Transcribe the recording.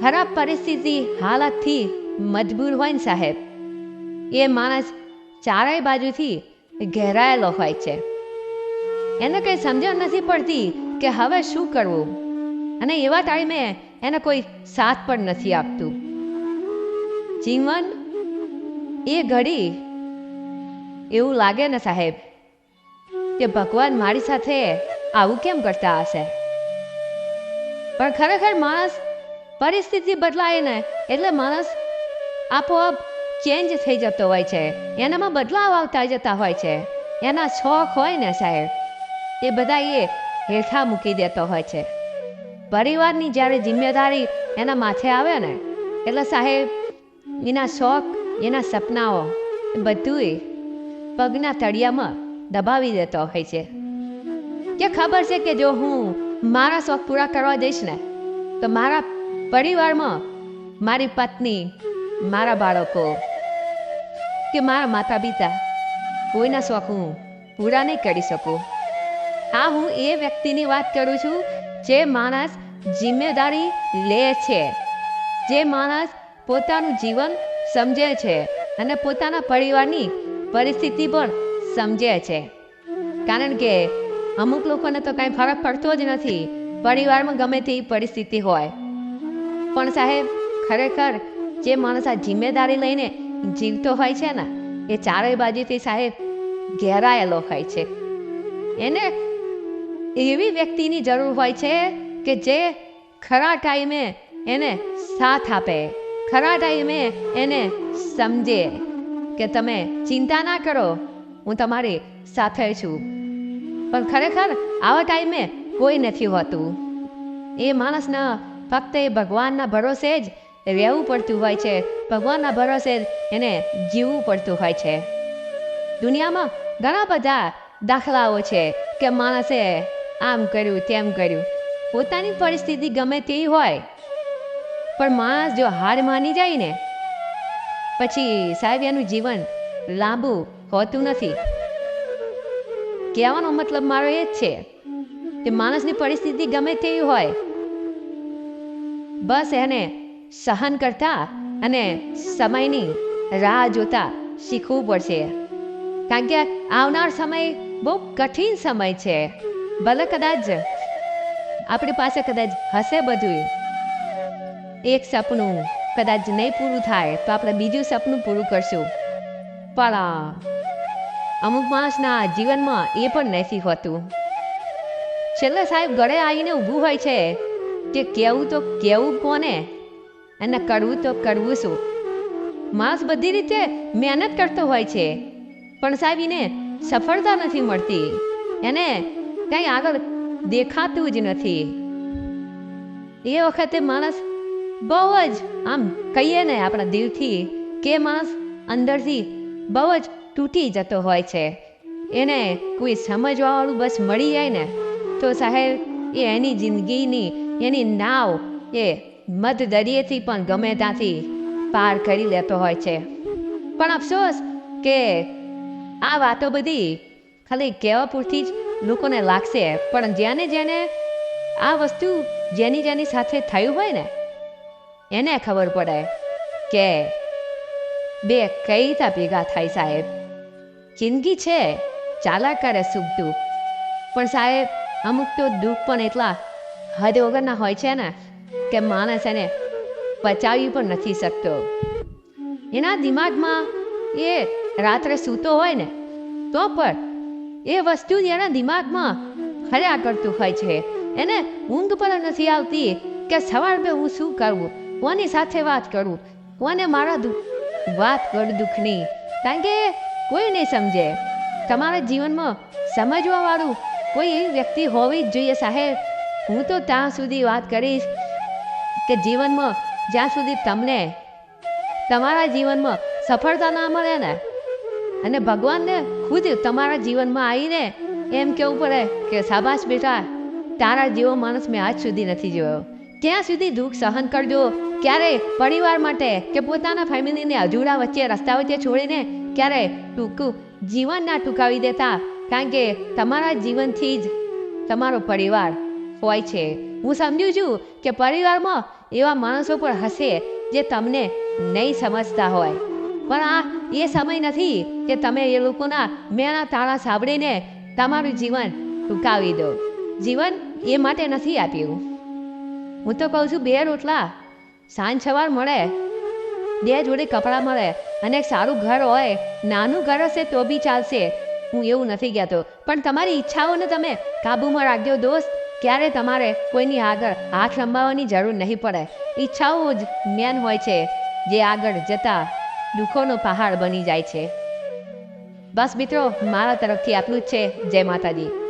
ખરાબ પરિસ્થિતિ હાલતથી મજબૂર હોય ને સાહેબ. એ માણસ ચારેય બાજુથી ઘેરાયેલો હોય છે. એને કંઈ સમજણ નથી પડતી કે હવે શું કરવું. અને એવા ટાઈમે એને કોઈ સાથ પણ નથી આપતું. જીવન એ ઘડી એવું લાગે ને સાહેબ કે ભગવાન મારી સાથે આવું કેમ કરતા હશે? પણ ખરેખર માણસ પરિસ્થિતિ બદલાય ને એટલે માણસ આપોઆપ ચેન્જ થઈ જતો હોય છે. એનામાં બદલાવ આવતા જતા હોય છે. એના શોખ હોય ને સાહેબ, એ બધા એ હેઠા મૂકી દેતો હોય છે. પરિવારની જ્યારે જિમ્મેદારી એના માથે આવે ને, એટલે સાહેબ, એના શોખ, એના સપનાઓ એ બધુંય પગના તળિયામાં દબાવી દેતો હોય છે. કે ખબર છે કે જો હું મારા શોખ પૂરા કરવા જઈશ ને, તો મારા પરિવારમાં મારી પત્ની, મારા બાળકો કે મારા માતા પિતા કોઈના શોખ હું પૂરા નહીં કરી શકું. આ હું એ વ્યક્તિની વાત કરું છું જે માણસ જિમ્મેદારી લે છે, જે માણસ પોતાનું જીવન સમજે છે અને પોતાના પરિવારની પરિસ્થિતિ પણ સમજે છે. કારણ કે અમુક લોકોને તો કાંઈ ફરક પડતો જ નથી. પરિવારમાં ગમે તેવી પરિસ્થિતિ હોય. પણ સાહેબ, ખરેખર જે માણસ આ જિમ્મેદારી લઈને જીવતો હોય છે ને, એ ચારેય બાજુથી સાહેબ ઘેરાયેલો હોય છે. એને એવી વ્યક્તિની જરૂર હોય છે કે જે ખરા ટાઈમે એને સાથ આપે, ખરા ટાઈમે એને સમજે કે તમે ચિંતા ના કરો, હું તમારી સાથે છું. પણ ખરેખર આવા ટાઈમે કોઈ નથી હોતું. એ માણસના ફક્ત એ ભગવાનના ભરોસે જ રહેવું પડતું હોય છે. ભગવાનના ભરોસે જ એને જીવવું પડતું હોય છે. દુનિયામાં ઘણા બધા દાખલાઓ છે કે માણસે આમ કર્યું, તેમ કર્યું. પોતાની પરિસ્થિતિ ગમે તેવી હોય, પણ માણસ જો હાર માની જાય ને, પછી સાહેબ, એનું જીવન લાંબુ હોતું નથી. કહેવાનો મતલબ મારો એ જ છે કે માણસની પરિસ્થિતિ ગમે તેવી હોય બસ એને સહન કરતા અને સમયની રાહ જોતા શીખવું પડશે. કારણ કે આવનાર સમય બહુ કઠિન સમય છે. ભલે કદાચ આપણી પાસે કદાચ હશે બધું. એક સપનું કદાચ નહીં પૂરું થાય તો આપણે બીજું સપનું પૂરું કરશું. પણ અમુક માણસના જીવનમાં એ પણ નથી હોતું. છેલ્લે સાહેબ ગળે આવીને ઊભું હોય છે. કે કેવું તો કેવું કોને? અને કરવું તો કરવું શું? માણસ બધી રીતે મહેનત કરતો હોય છે. પણ સાહેબ, એને સફળતા નથી મળતી. એને કંઈ આગળ દેખાતું જ નથી. એ વખતે માણસ બહુ જ, આમ કહીએ ને આપણા દિલથી, કે માણસ અંદરથી બહુ જ તૂટી જતો હોય છે. એને કોઈ સમજવાવાળું બસ મળી જાય ને, તો સાહેબ, એ એની જિંદગીની એની નાવ એ મધ દરિયેથી પણ ગમે ત્યાંથી પાર કરી લેતો હોય છે. પણ અફસોસ કે આ વાતો બધી ખાલી કહેવા પૂરતી જ લોકોને લાગશે. પણ જેને જેને આ વસ્તુ જેની જેની સાથે થયું હોય ને, એને ખબર પડે કે બે કઈ રીતે ભેગા થાય સાહેબ. જિંદગી છે ચાલા કરે સુખ દુઃખ. પણ સાહેબ, અમુક તો દુઃખ પણ એટલા હદ વગરના હોય છે ને, કે માણસ એને પચાવી પણ નથી શકતો. એના દિમાગમાં એ રાત્રે સૂતો હોય ને, તો પણ એ વસ્તુ એના દિમાગમાં ખર્યા કરતું હોય છે. એને ઊંઘ પણ નથી આવતી કે સવાર બે હું શું કરવું કોની સાથે વાત કરું, કોને મારા દુઃખ વાત કર દુઃખની. કારણ કે કોઈ નહીં સમજે. તમારા જીવનમાં સમજવાવાળું કોઈ એવી વ્યક્તિ હોવી જ જોઈએ સાહેબ. હું તો ત્યાં સુધી વાત કરીશ કે જીવનમાં જ્યાં સુધી તમને તમારા જીવનમાં સફળતા ના મળે ને, અને ભગવાનને ખુદ તમારા જીવનમાં આવીને એમ કહેવું પડે કે શાબાશ બેટા, તારા જેવો માણસ મેં આજ સુધી નથી જોયો. ત્યાં સુધી દુઃખ સહન કરજો, ક્યારે પરિવાર માટે કે પોતાના ફેમિલીને અજુડા વચ્ચે રસ્તા વચ્ચે છોડીને ક્યારે ટૂંકું જીવન ના ટૂંકાવી દેતા, કારણ કે તમારા જીવનથી જ તમારો પરિવાર હોય છે. હું સમજું છું કે પરિવારમાં એવા માણસો પણ હશે જે તમને નહીં સમજતા હોય. પણ આ એ સમય નથી કે તમે એ લોકોના મેના તાળા સાંભળીને તમારું જીવન ટૂંકાવી દો. જીવન એ માટે નથી આપ્યું. હું તો કહું છું, બે રોટલા સાંજ સવાર મળે, બે જોડે કપડાં મળે, અને સારું ઘર હોય, નાનું ઘર હશે તો બી ચાલશે. હું એવું નથી કહેતો. પણ તમારી ઈચ્છાઓને તમે કાબૂમાં રાખજો, દોસ્ત. ક્યારે તમારે કોઈની આગળ હાથ લંબાવવાની જરૂર નહીં પડે. ઈચ્છાઓ જ મેન હોય છે, જે આગળ જતા દુઃખોનો પહાડ બની જાય છે. બસ મિત્રો, મારા તરફથી આટલું જ છે. જય માતાજી.